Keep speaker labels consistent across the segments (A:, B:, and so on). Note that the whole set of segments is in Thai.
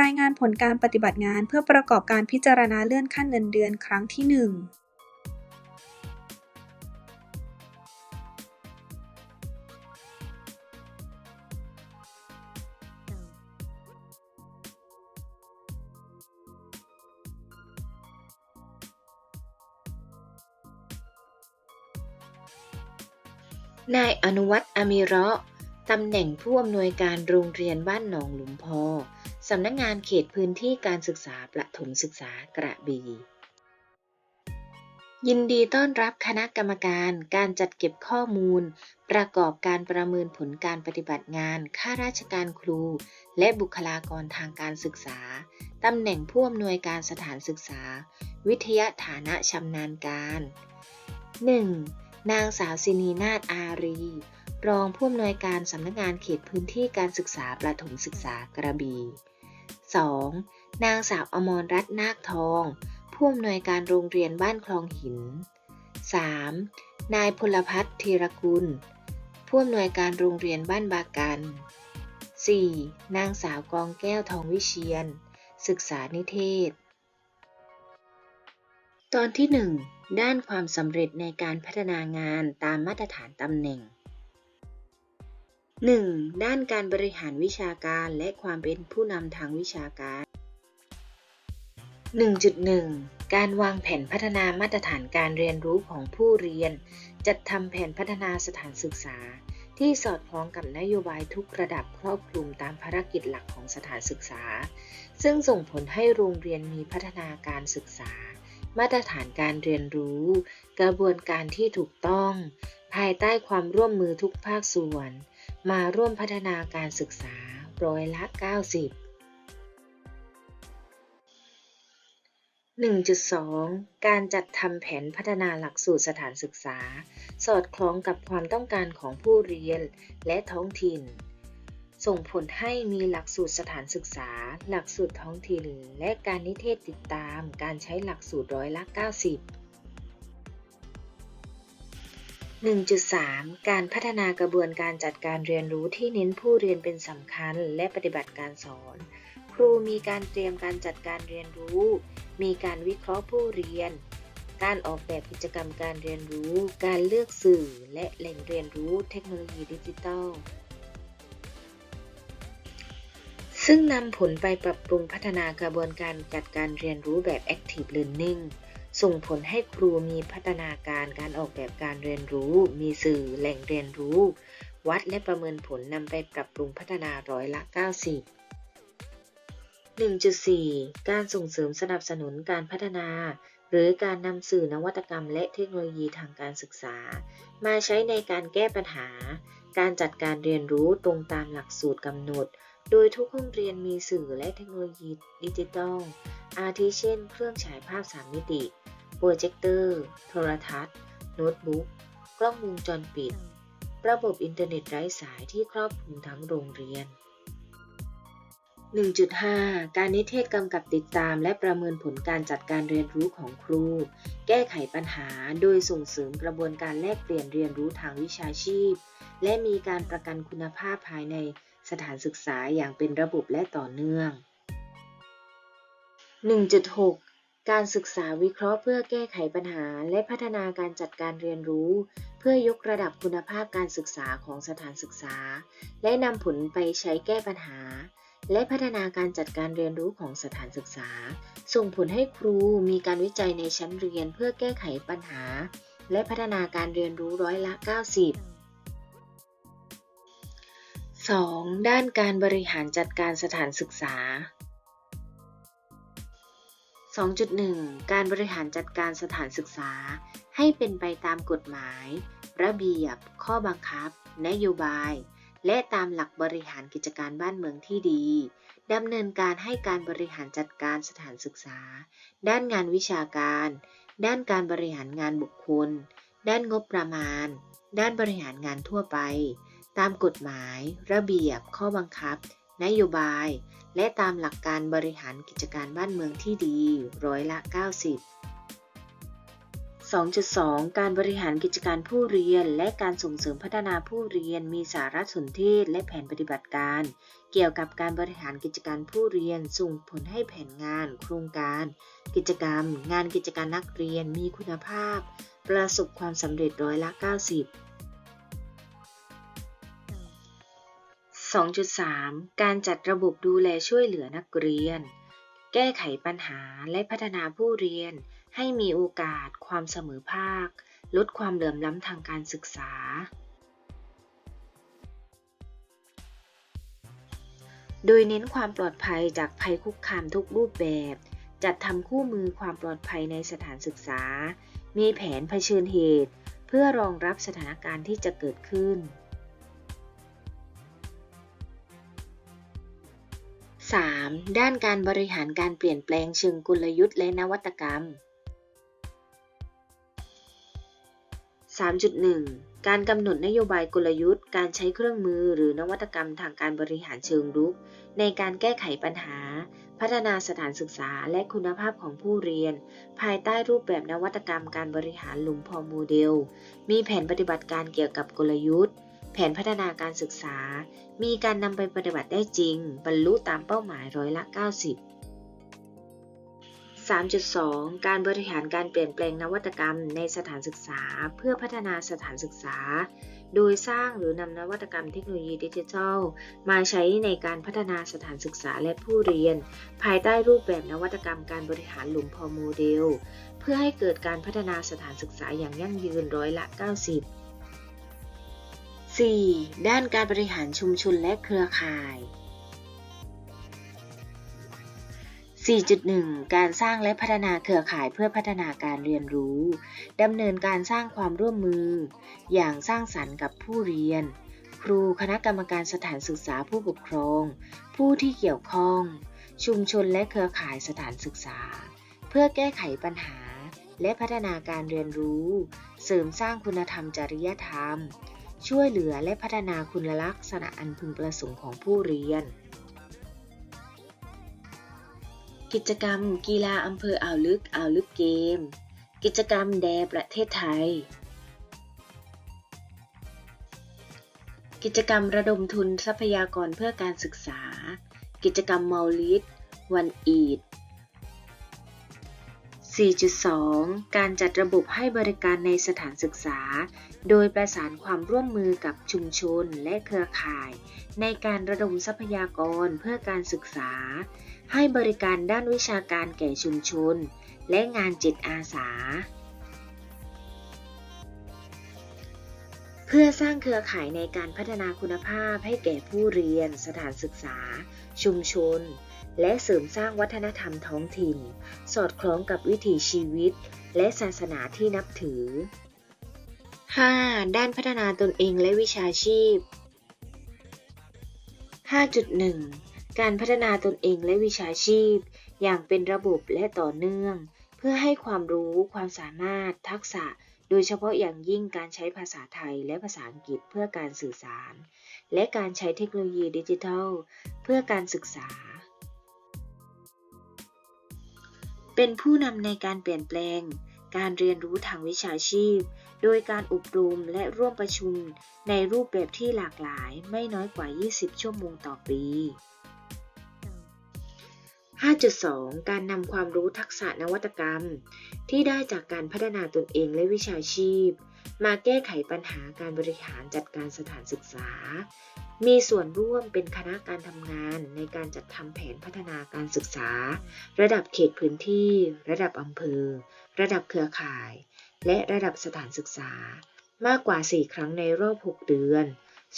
A: รายงานผลการปฏิบัติงานเพื่อประกอบการพิจารณาเลื่อนขั้นเงินเดือนครั้งที่หนึ่ง
B: นายอนุวัฒน์อามีร์ตำแหน่งผู้อำนวยการโรงเรียนบ้านหนองหลุมพอ สำนักงานเขตพื้นที่การศึกษาประถมศึกษากระบี่ยินดีต้อนรับคณะกรรมการการจัดเก็บข้อมูล ประกอบการประเมินผลการปฏิบัติงานข้าราชการครู และบุคลากรทางการศึกษา ตำแหน่งผู้อำนวยการสถานศึกษา วิทยาฐานะชำนาญการ 1. นางสาวสินีนาฏอารี รองผู้อำนวยการสำนักงานเขตพื้นที่การศึกษาประถมศึกษากระบี่ 2. นางสาวอมรรัตน์นาคทอง ผู้อำนวยการโรงเรียนบ้านคลองหิน 3. นายพลพัฒน์ธีรกุล ผู้อำนวยการโรงเรียนบ้านบากัน 4. นางสาวกองแก้วทองวิเชียน ศึกษานิเทศ ตอนที่ 1 ด้านความสำเร็จในการพัฒนางานตามมาตรฐานตำแหน่ง 1. ด้านการบริหารวิชาการและความเป็นผู้นำทางวิชาการ 1.1 การวางแผนพัฒนามาตรฐานการเรียนรู้ของผู้เรียน จัดทำแผนพัฒนาสถานศึกษา ที่สอดคล้องกับนโยบายทุกระดับครอบคลุมตามภารกิจหลักของสถานศึกษา ซึ่งส่งผลให้โรงเรียนมีพัฒนาการศึกษา มาตรฐานการเรียนรู้ กระบวนการที่ถูกต้อง ภายใต้ความร่วมมือทุกภาคส่วน มาร่วมพัฒนาการศึกษาร้อยละ 90 1.2 การจัดทำแผนพัฒนาหลักสูตรสถานศึกษา สอดคล้องกับความต้องการของผู้เรียนและท้องถิ่น ส่งผลให้มีหลักสูตรสถานศึกษา หลักสูตรท้องถิ่น และการนิเทศติดตามการใช้หลักสูตรร้อยละ 90 1.3 การพัฒนากระบวนการจัดการเรียนรู้ที่เน้นผู้เรียนเป็นสำคัญและปฏิบัติการสอน ครูมีการเตรียมการจัดการเรียนรู้ มีการวิเคราะห์ผู้เรียน การออกแบบกิจกรรมการเรียนรู้ การเลือกสื่อและแหล่งเรียนรู้เทคโนโลยีดิจิทัล ซึ่งนำผลไปปรับปรุงพัฒนากระบวนการจัดการเรียนรู้แบบ Active Learning ส่งผลให้ครูมีพัฒนาการการออกแบบการเรียนรู้ มีสื่อแหล่งเรียนรู้ วัดและประเมินผลนำไปปรับปรุงพัฒนาร้อยละ 90 1.4 การส่งเสริมสนับสนุนการพัฒนา หรือการนำสื่อนวัตกรรมและเทคโนโลยีทางการศึกษา มาใช้ในการแก้ปัญหา การจัดการเรียนรู้ตรงตามหลักสูตรกำหนด โดยทุกห้องเรียนมีสื่อและเทคโนโลยีดิจิทัล อาทิเช่น เครื่องฉายภาพ 3 มิติ โปรเจคเตอร์ โทรทัศน์ โน้ตบุ๊ก กล้องวงจรปิด ระบบอินเทอร์เน็ตไร้สายที่ครอบคลุมทั้งโรงเรียน 1.5 การนิเทศกำกับติดตามและประเมินผลการจัดการเรียนรู้ของครู แก้ไขปัญหา โดยส่งเสริมกระบวนการแลกเปลี่ยนเรียนรู้ทางวิชาชีพ และมีการประกันคุณภาพภายใน สถานศึกษาอย่างเป็นระบบและต่อเนื่อง 1.6 การศึกษาวิเคราะห์เพื่อแก้ไขปัญหาและพัฒนาการจัดการเรียนรู้ เพื่อยกระดับคุณภาพการศึกษาของสถานศึกษา และนำผลไปใช้แก้ปัญหา และพัฒนาการจัดการเรียนรู้ของสถานศึกษา ส่งผลให้ครูมีการวิจัยในชั้นเรียนเพื่อแก้ไขปัญหา และพัฒนาการเรียนรู้ร้อยละ 90 2. ด้านการบริหารจัดการสถานศึกษา 2.1 การบริหารจัดการสถานศึกษา ให้เป็นไปตามกฎหมาย ระเบียบ ข้อบังคับ นโยบาย และตามหลักบริหารกิจการบ้านเมืองที่ดี ดำเนินการให้การบริหารจัดการสถานศึกษา ด้านงานวิชาการ ด้านการบริหารงานบุคคล ด้านงบประมาณ ด้านบริหารงานทั่วไป ตามกฎหมาย ระเบียบ ข้อบังคับ นโยบาย และตามหลักการบริหารกิจการบ้านเมืองที่ดี ร้อยละ 90 2.2 การบริหารกิจการผู้เรียน และการส่งเสริมพัฒนาผู้เรียน มีสารสนเทศและแผนปฏิบัติการ เกี่ยวกับการบริหารกิจการผู้เรียน ส่งผลให้แผนงาน โครงการ กิจกรรม งานกิจการนักเรียนมีคุณภาพ ประสบความสำเร็จร้อยละ 90 2.3 การจัดระบบดูแลช่วยเหลือนักเรียน แก้ไขปัญหาและพัฒนาผู้เรียน ให้มีโอกาส ความเสมอภาค ลดความเหลื่อมล้ำทางการศึกษา โดยเน้นความปลอดภัยจากภัยคุกคามทุกรูปแบบ จัดทำคู่มือความปลอดภัยในสถานศึกษา มีแผนเผชิญเหตุ เพื่อรองรับสถานการณ์ที่จะเกิดขึ้น 3. ด้านการบริหารการเปลี่ยนแปลงเชิงกลยุทธ์และนวัตกรรม 3.1 การกำหนดนโยบายกลยุทธ์ การใช้เครื่องมือหรือนวัตกรรมทางการบริหารเชิงรุก ในการแก้ไขปัญหา พัฒนาสถานศึกษาและคุณภาพของผู้เรียน ภายใต้รูปแบบนวัตกรรมการบริหารหลุมพอโมเดล มีแผนปฏิบัติการเกี่ยวกับกลยุทธ์ แผนพัฒนาการศึกษา มีการนำไปปฏิบัติได้จริง บรรลุตามเป้าหมายร้อยละ 90 3.2 การบริหารการเปลี่ยนแปลงนวัตกรรมในสถานศึกษา เพื่อพัฒนาสถานศึกษา โดยสร้างหรือนำนวัตกรรมเทคโนโลยีดิจิทัล มาใช้ในการพัฒนาสถานศึกษาและผู้เรียน ภายใต้รูปแบบนวัตกรรมการบริหารหลุมพอโมเดล เพื่อให้เกิดการพัฒนาสถานศึกษาอย่างยั่งยืนร้อยละ 90 4. ด้านการบริหารชุมชนและเครือข่าย 4.1 การสร้างและพัฒนาเครือข่ายเพื่อพัฒนาการเรียนรู้ ดำเนินการสร้างความร่วมมือ อย่างสร้างสรรค์กับผู้เรียน ครูคณะกรรมการสถานศึกษาผู้ปกครอง ผู้ที่เกี่ยวข้อง ชุมชนและเครือข่ายสถานศึกษา เพื่อแก้ไขปัญหา และพัฒนาการเรียนรู้ เสริมสร้างคุณธรรมจริยธรรม ช่วยเหลือและพัฒนาคุณลักษณะอันพึงประสงค์ของผู้เรียน กิจกรรม กีฬาอำเภออ่าวลึกอ่าวลึกเกม กิจกรรมแดประเทศไทย กิจกรรมระดมทุนทรัพยากรเพื่อการศึกษา กิจกรรมเมาลิดวันอีด 4.2 การจัดระบบให้บริการในสถานศึกษา โดยประสานความร่วมมือกับชุมชนและเครือข่าย ในการระดมทรัพยากรเพื่อการศึกษา ให้บริการด้านวิชาการแก่ชุมชน และงานจิตอาสา เพื่อสร้างเครือข่ายในการพัฒนาคุณภาพให้แก่ผู้เรียน สถานศึกษา ชุมชน และเสริมสร้างวัฒนธรรมท้องถิ่น สอดคล้องกับวิถีชีวิต และศาสนาที่นับถือ 5. ด้านพัฒนาตนเองและวิชาชีพ 5.1 การพัฒนาตนเองและวิชาชีพ อย่างเป็นระบบและต่อเนื่อง เพื่อให้ความรู้ ความสามารถ ทักษะ โดยเฉพาะอย่างยิ่งการใช้ภาษาไทยและภาษาอังกฤษเพื่อการสื่อสาร และการใช้เทคโนโลยีดิจิทัล เพื่อการศึกษา เป็นผู้นำในการเปลี่ยนแปลง การเรียนรู้ทางวิชาชีพ โดยการอบรมและร่วมประชุมในรูปแบบที่หลากหลายไม่น้อยกว่า 20 ชั่วโมงต่อปี 5.2 การนำความรู้ทักษะนวัตกรรม ที่ได้จากการพัฒนาตนเองและวิชาชีพ มาแก้ไขปัญหาการบริหารจัดการสถานศึกษา มีส่วนร่วมเป็นคณะการทำงานในการจัดทำแผนพัฒนาการศึกษา ระดับเขตพื้นที่ ระดับอำเภอ ระดับเครือข่าย และระดับสถานศึกษา มากกว่า 4 ครั้งในรอบ 6 เดือน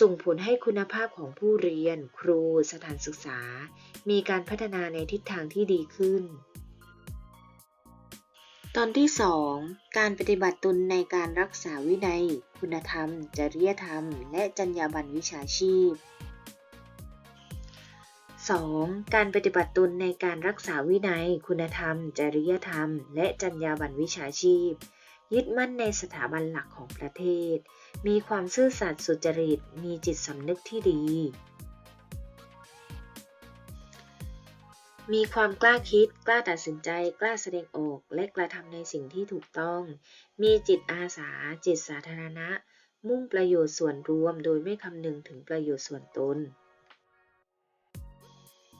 B: ส่งผลให้คุณภาพของผู้เรียน ครู สถานศึกษา มีการพัฒนาในทิศทางที่ดีขึ้น ตอนที่ 2 การปฏิบัติตนในการรักษาวินัย คุณธรรม จริยธรรม และจรรยาบรรณวิชาชีพ 2. การปฏิบัติตนในการรักษาวินัย คุณธรรม จริยธรรม และจรรยาบรรณวิชาชีพ ยึดมั่นในสถาบันหลักของประเทศ มีความซื่อสัตย์สุจริต มีจิตสำนึกที่ดี มีความกล้าคิด กล้าตัดสินใจ กล้าแสดงออก และกระทำในสิ่งที่ถูกต้อง มีจิตอาสา จิตสาธารณะ มุ่งประโยชน์ส่วนรวม โดยไม่คำนึงถึงประโยชน์ส่วนตน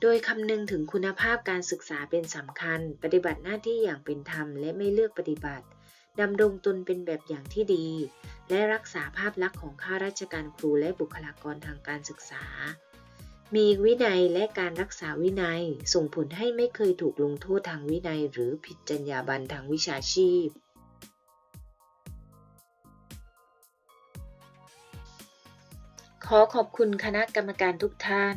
B: โดยคำนึงถึงคุณภาพการศึกษาเป็นสำคัญ ปฏิบัติหน้าที่อย่างเป็นธรรมและไม่เลือกปฏิบัติดำรงตนเป็นแบบอย่างที่ดี และรักษาภาพลักษณ์ของข้าราชการครูและบุคลากรทางการศึกษา มีวินัยและการรักษาวินัย ส่งผลให้ไม่เคยถูกลงโทษทางวินัย หรือผิดจรรยาบรรณทางวิชาชีพ ขอขอบคุณคณะกรรมการทุกท่าน